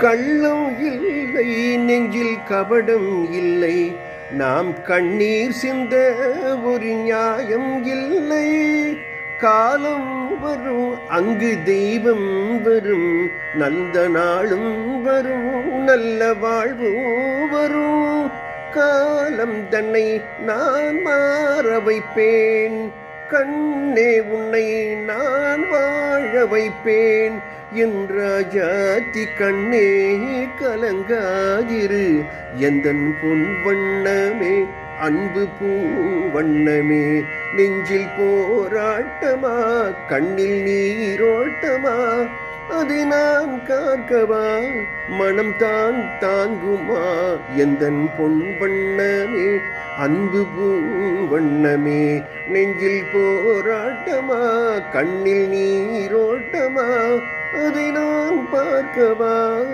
கள்ளம் இல்லை நெஞ்சில் கபடம் இல்லை. நாம் கண்ணீர் சிந்த ஒரு நியாயம் இல்லை. காலம் வரும் அங்கு தெய்வம் வரும். நல்ல நாளும் வரும் நல்ல வாழ்வும் வரும். காலம் தன்னை நான் மாற வைப்பேன். கண்ணே உன்னை நான் வைப்பேன். என் ராஜாத்தி கண்ணே கலங்காதிரு. எந்தன் பொன் வண்ணமே அன்பு பூ வண்ணமே. நெஞ்சில் போராட்டமா கண்ணில் நீரோட்டமா அதை நான் காக்கவா? மனம் தான் தாங்குமா? எந்த பொன் வண்ணமே அன்பு பூ வண்ணமே நெஞ்சில் போராட்டமா? கண்ணில் நீரோட்டமா? அதை நான் பார்க்கவா?